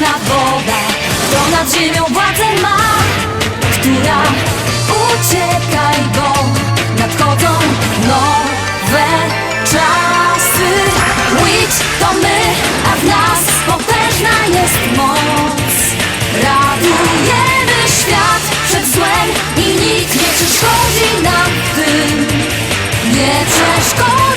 posłuszna woda, kto nad ziemią władzę ma, która uciekaj, bo nadchodzą nowe czasy. Witch to my, a w nas potężna jest moc. Radujemy świat przed złem i nikt nie przeszkodzi nam tym. Nie przeszkodzi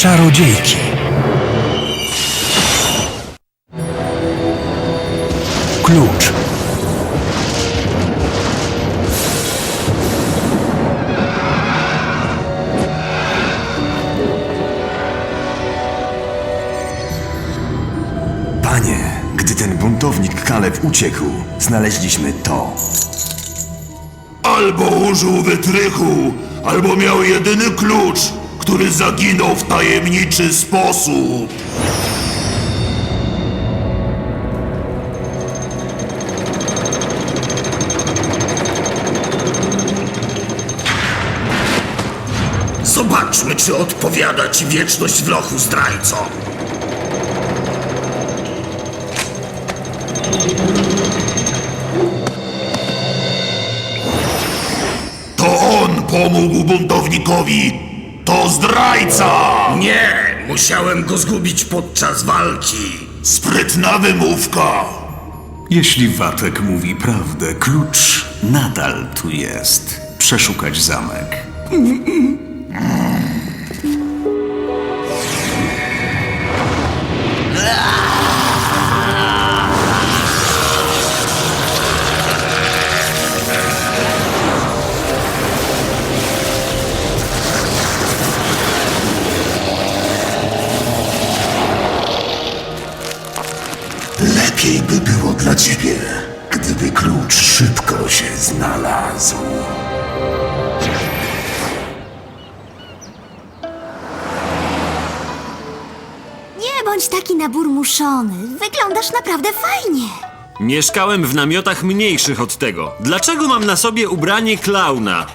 czarodziejki. Klucz. Panie, gdy ten buntownik Kaleb uciekł, znaleźliśmy to. Albo użył wytrychu, albo miał jedyny klucz, który zaginął w tajemniczy sposób. Zobaczmy, czy odpowiada ci wieczność w lochu, zdrajco. To on pomógł buntownikowi! To zdrajca! Nie! Musiałem go zgubić podczas walki. Sprytna wymówka! Jeśli Watek mówi prawdę, klucz nadal tu jest. Przeszukać zamek. Szybko się znalazł. Nie bądź taki naburmuszony. Wyglądasz naprawdę fajnie. Mieszkałem w namiotach mniejszych od tego. Dlaczego mam na sobie ubranie klauna?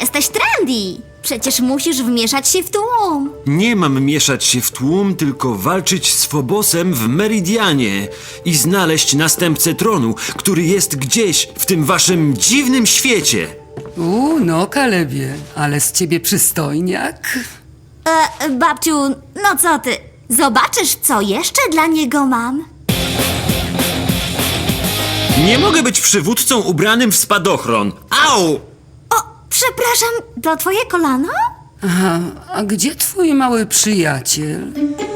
Jesteś trendy. Przecież musisz wmieszać się w tłum. Nie mam mieszać się w tłum, tylko walczyć z Phobosem w Meridianie i znaleźć następcę tronu, który jest gdzieś w tym waszym dziwnym świecie. U, no Kalebie, ale z ciebie przystojniak. E, babciu, no co ty? Zobaczysz, co jeszcze dla niego mam. Nie mogę być przywódcą ubranym w spadochron. Au! Przepraszam, to twoje kolano? Aha, a gdzie twój mały przyjaciel?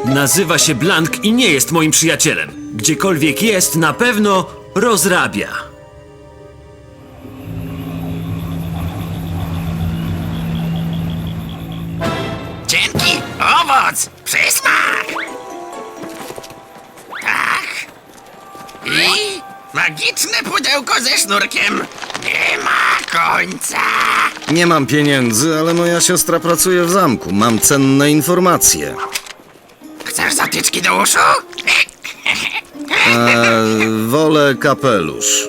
Nazywa się Blank i nie jest moim przyjacielem. Gdziekolwiek jest, na pewno rozrabia. Cienki owoc! Przysmak! Tak. I magiczne pudełko ze sznurkiem. Nie ma końca. Nie mam pieniędzy, ale moja siostra pracuje w zamku. Mam cenne informacje. Chcesz zatyczki do uszu? Eee, wolę kapelusz.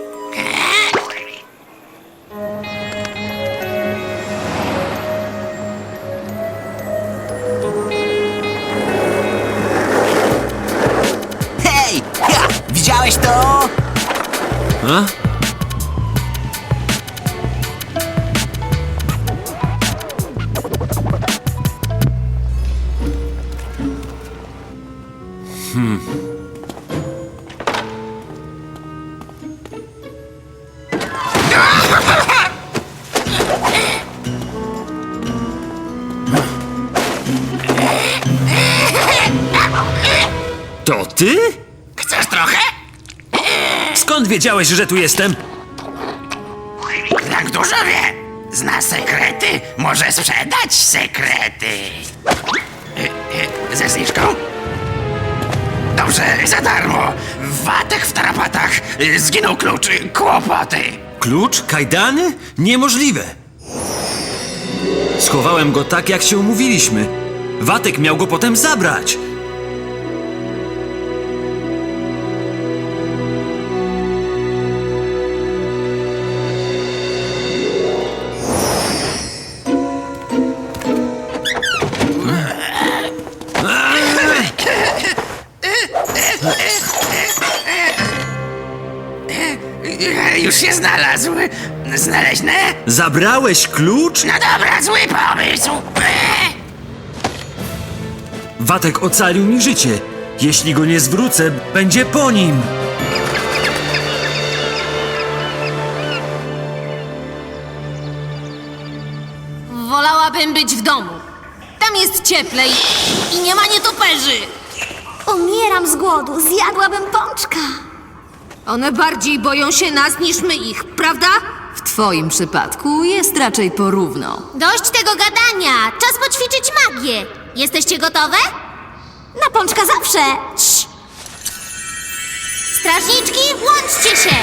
Skąd wiedziałeś, że tu jestem? Jak dużo wie. Zna sekrety, może sprzedać sekrety. E, e, Ze zniżką? Dobrze, za darmo. Watek w tarapatach. E, Zginął klucz. Kłopoty. Klucz? Kajdany? Niemożliwe! Schowałem go tak, jak się umówiliśmy. Watek miał go potem zabrać. Już się znalazł. Znaleźne? Zabrałeś klucz? No dobra, zły pomysł. Watek ocalił mi życie. Jeśli go nie zwrócę, będzie po nim. Wolałabym być w domu. Tam jest cieplej i nie ma nietoperzy. Umieram z głodu, zjadłabym pączka. One bardziej boją się nas niż my ich, prawda? W twoim przypadku jest raczej porówno. Dość tego gadania, czas poćwiczyć magię. Jesteście gotowe? Na pączka zawsze. Strażniczki, łączcie się!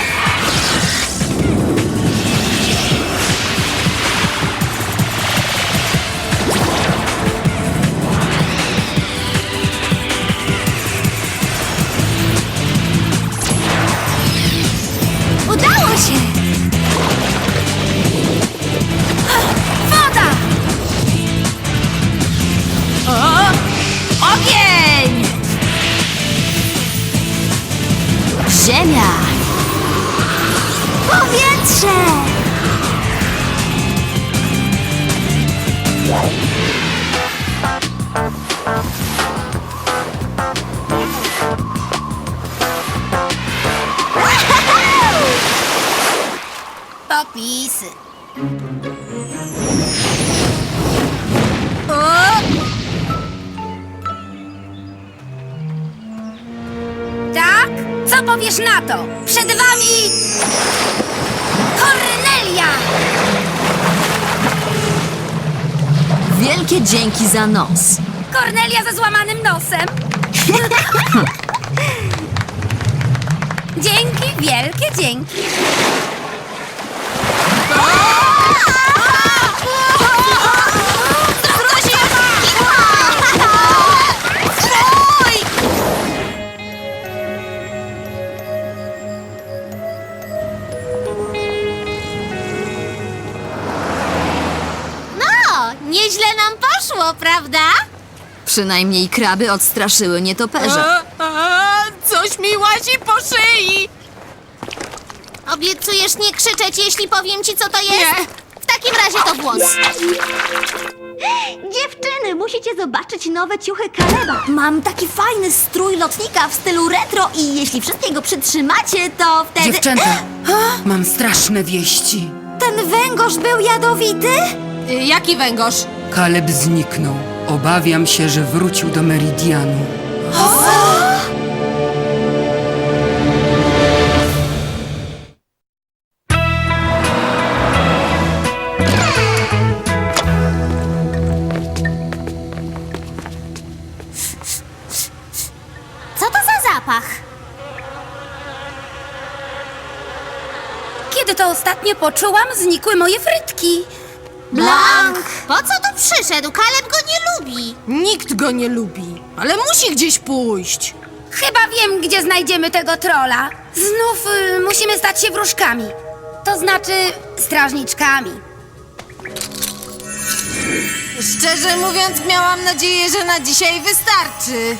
To? Przed wami Kornelia! Wielkie dzięki za nos. Kornelia ze złamanym nosem. dzięki, wielkie dzięki. Przynajmniej kraby odstraszyły nietoperze. Coś mi łazi po szyi! Obiecujesz nie krzyczeć, jeśli powiem ci, co to jest? W takim razie to włos. Dziewczyny, musicie zobaczyć nowe ciuchy Kaleba. Mam taki fajny strój lotnika w stylu retro i jeśli wszystkiego przytrzymacie, to wtedy... Dziewczęta, mam straszne wieści. Ten węgorz był jadowity? Y, Jaki węgorz? Kaleb zniknął. Obawiam się, że wrócił do Meridianu. Co to za zapach? Kiedy to ostatnio poczułam, znikły moje frytki. Blank! Po co tu przyszedł? Kaleb go nie lubi. Nikt go nie lubi, ale musi gdzieś pójść. Chyba wiem, gdzie znajdziemy tego trola. Znów y, musimy stać się wróżkami. To znaczy strażniczkami. Szczerze mówiąc, miałam nadzieję, że na dzisiaj wystarczy.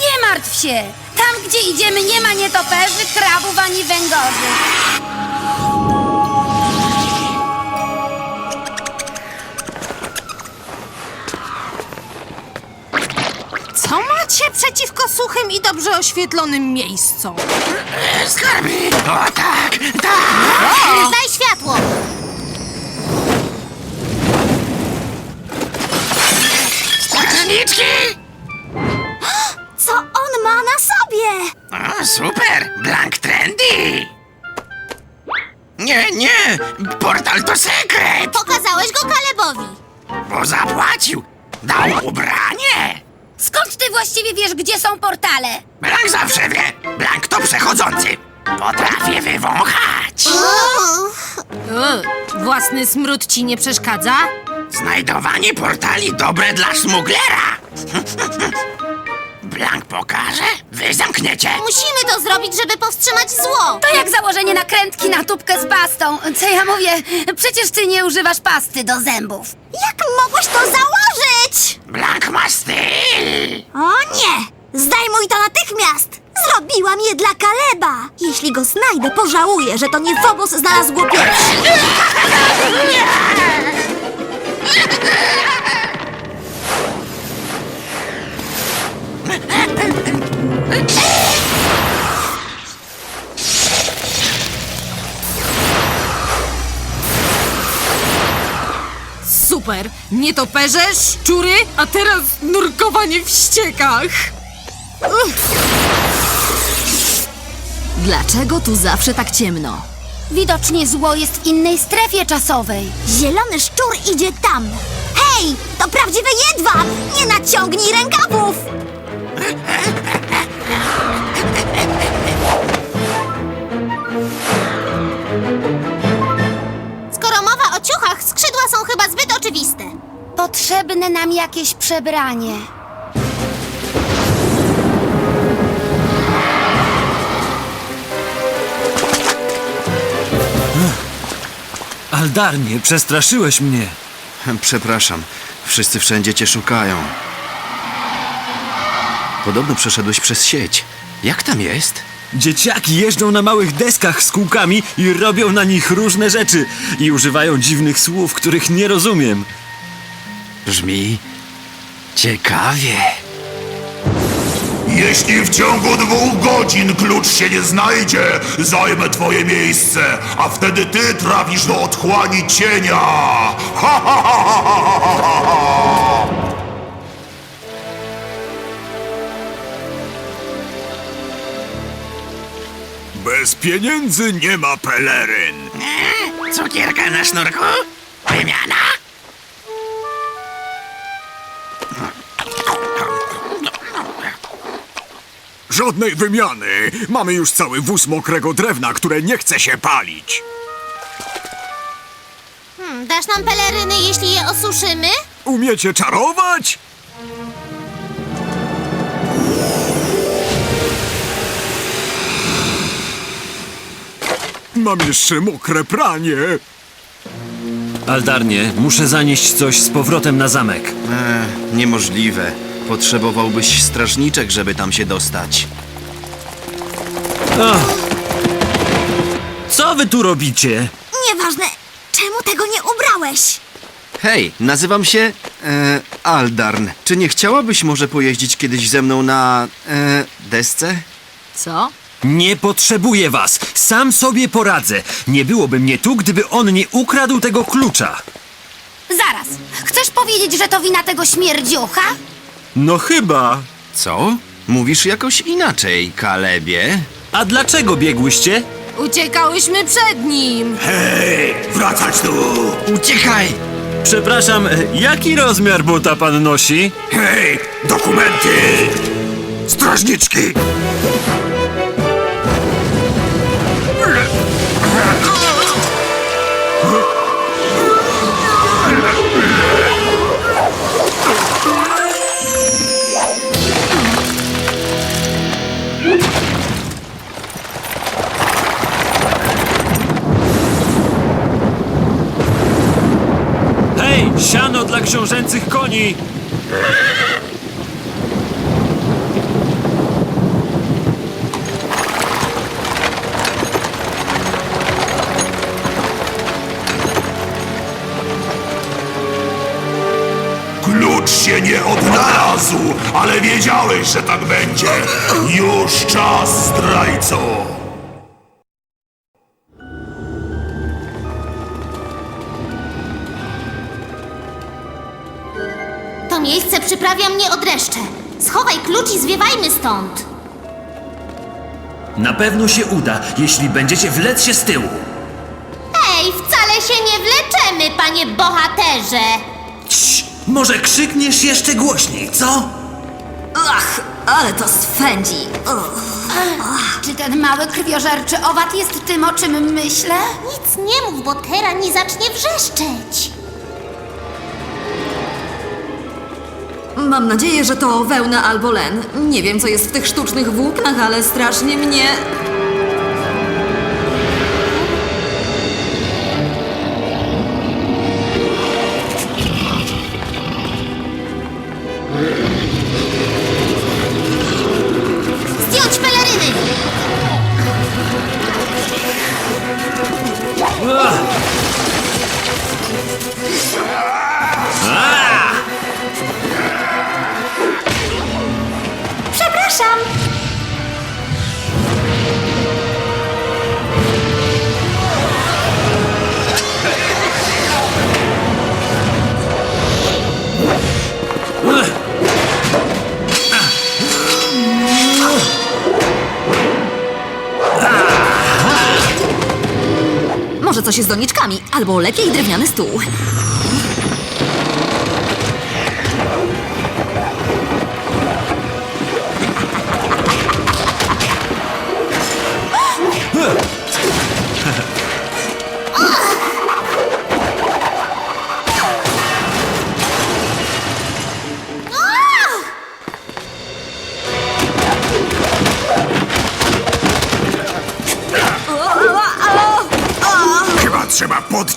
Nie martw się. Tam, gdzie idziemy, nie ma nietoperzy, krabów ani węgorzy. Co macie przeciwko suchym i dobrze oświetlonym miejscom? Skarby! O tak! Y, własny smród ci nie przeszkadza? Znajdowanie portali dobre dla smuglera! Blank pokaże, wy zamkniecie! Musimy to zrobić, żeby powstrzymać zło. To jak założenie nakrętki na tubkę z pastą. Co ja mówię? Przecież ty nie używasz pasty do zębów. Jak mogłeś to założyć? Blank ma styl! O nie! Zdejmuj to natychmiast! Zrobiłam je dla Kaleba. Jeśli go znajdę, pożałuję, że to nie Phobos znalazł go pierwszy. Super! Nietoperze, szczury, a teraz nurkowanie w ściekach! Uff. Dlaczego tu zawsze tak ciemno? Widocznie zło jest w innej strefie czasowej. Zielony szczur idzie tam. Hej, to prawdziwy jedwab! Nie naciągnij rękawów! Skoro mowa o ciuchach, skrzydła są chyba zbyt oczywiste. Potrzebne nam jakieś przebranie. Aldarnie, przestraszyłeś mnie. Przepraszam, wszyscy wszędzie cię szukają. Podobno przeszedłeś przez sieć. Jak tam jest? Dzieciaki jeżdżą na małych deskach z kółkami i robią na nich różne rzeczy. I używają dziwnych słów, których nie rozumiem. Brzmi ciekawie. Jeśli w ciągu dwóch godzin klucz się nie znajdzie, zajmę twoje miejsce, a wtedy ty trafisz do otchłani cienia! Ha, ha, ha, ha, ha, ha, ha. Bez pieniędzy nie ma peleryn. Cukierka na sznurku? Wymiana? Żadnej wymiany. Mamy już cały wóz mokrego drewna, które nie chce się palić. Hmm, dasz nam peleryny, jeśli je osuszymy? Umiecie czarować? Mam jeszcze mokre pranie. Aldarnie, muszę zanieść coś z powrotem na zamek. Eee, niemożliwe. Potrzebowałbyś strażniczek, żeby tam się dostać. Ach. Co wy tu robicie? Nieważne, czemu tego nie ubrałeś? Hej, nazywam się e, Aldarn. Czy nie chciałabyś może pojeździć kiedyś ze mną na e, desce? Co? Nie potrzebuję was. Sam sobie poradzę. Nie byłoby mnie tu, gdyby on nie ukradł tego klucza. Zaraz, chcesz powiedzieć, że to wina tego śmierdziucha? No chyba. Co? Mówisz jakoś inaczej, Kalebie. A dlaczego biegłyście? Uciekałyśmy przed nim! Hej, wracać tu! Uciekaj! Przepraszam, jaki rozmiar buta pan nosi? Hej, dokumenty! Strażniczki! Dla książęcych koni! Klucz się nie odnalazł, ale wiedziałeś, że tak będzie. Już czas, zdrajco! Przyprawia mnie o dreszcze. Schowaj klucz i zwiewajmy stąd. Na pewno się uda, jeśli będziecie wlec się z tyłu. Ej, wcale się nie wleczemy, panie bohaterze. Cii, może krzykniesz jeszcze głośniej, co? Ach, ale to swędzi. Czy ten mały krwiożerczy owad jest tym, o czym myślę? Nic nie mów, bo Tera nie zacznie wrzeszczeć. Mam nadzieję, że to wełna albo len. Nie wiem, co jest w tych sztucznych włóknach, ale strasznie mnie... Zapraszam! Może coś z doniczkami, albo lepiej drewniany stół.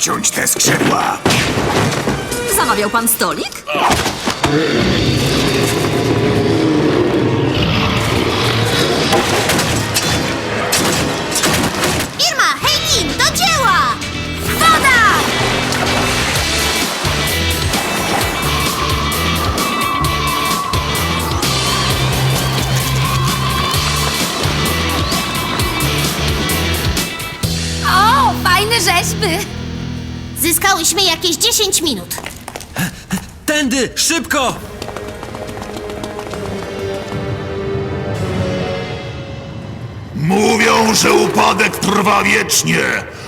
Podciąć te skrzydła. Zamawiał pan stolik? Irma, hej Nim, do dzieła! Woda! O, fajne rzeźby! Zyskałyśmy jakieś 10 minut. Tędy, szybko! Mówią, że upadek trwa wiecznie.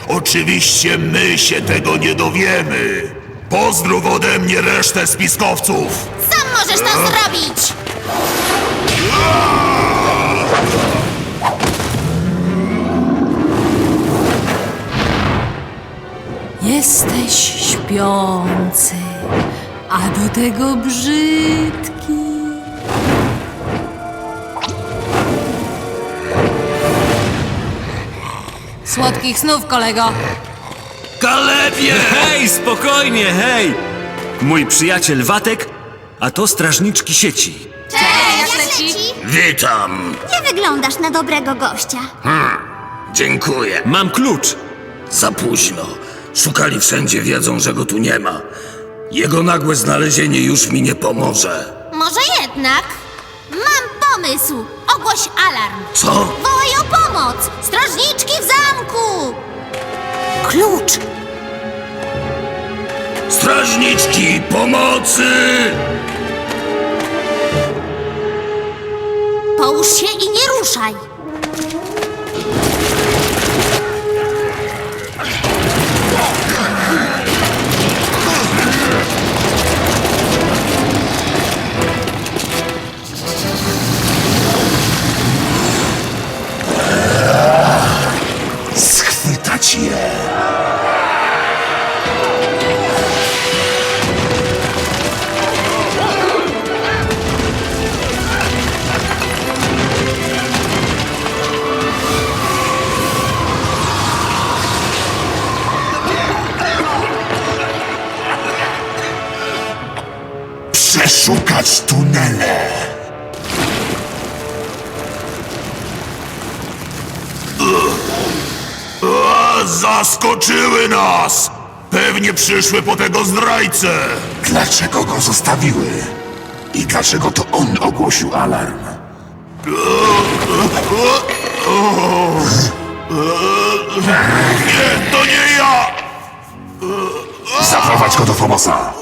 Oczywiście my się tego nie dowiemy. Pozdrów ode mnie resztę spiskowców. Sam możesz to zrobić! Jesteś śpiący, a do tego brzydki. Słodkich snów, kolego. Kalebie! Hej, spokojnie, hej! Mój przyjaciel Watek, a to strażniczki sieci. Cześć, leci! Witam. Nie wyglądasz na dobrego gościa. Dziękuję. Mam klucz. Za późno. Szukali wszędzie, wiedzą, że go tu nie ma. Jego nagłe znalezienie już mi nie pomoże. Może jednak? Mam pomysł! Ogłoś alarm! Co? Wołaj o pomoc! Strażniczki w zamku! Klucz! Strażniczki, pomocy! Przeszukać tunele. Zaskoczyły nas! Pewnie przyszły po tego zdrajcę! Dlaczego go zostawiły? I dlaczego to on ogłosił alarm? Nie, to nie ja! Zaprowadź go do Fobosa.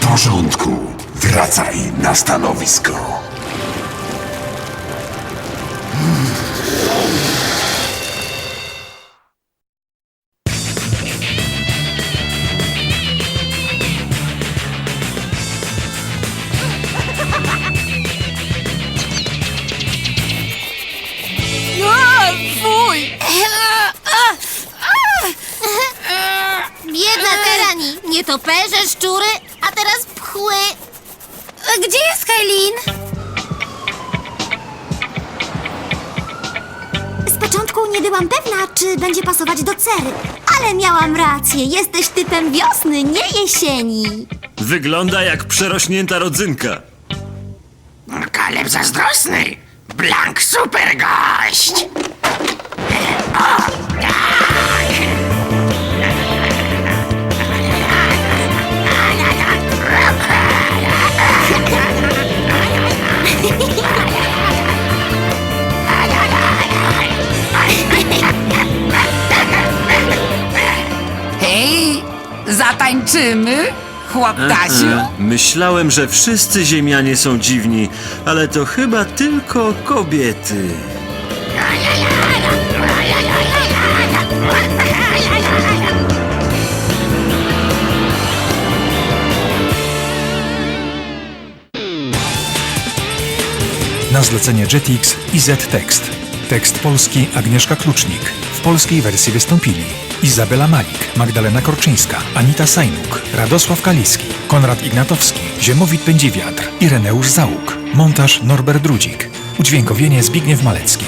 Porządku. Wracaj na stanowisko. Jesieni. Wygląda jak przerośnięta rodzynka. Kaleb zazdrosny. Blank super gość. Hej, Zatańczymy, chłoptasiu? Mhm. E, e. Myślałem, że wszyscy ziemianie są dziwni, ale to chyba tylko kobiety. Na zlecenie Jetix i Z-Tekst. Tekst polski Agnieszka Klucznik. W polskiej wersji wystąpili Izabela Malik, Magdalena Korczyńska, Anita Sajnuk, Radosław Kaliski, Konrad Ignatowski, Ziemowit Pędziwiatr, Ireneusz Załuk. Montaż Norbert Drudzik. Udźwiękowienie Zbigniew Malecki.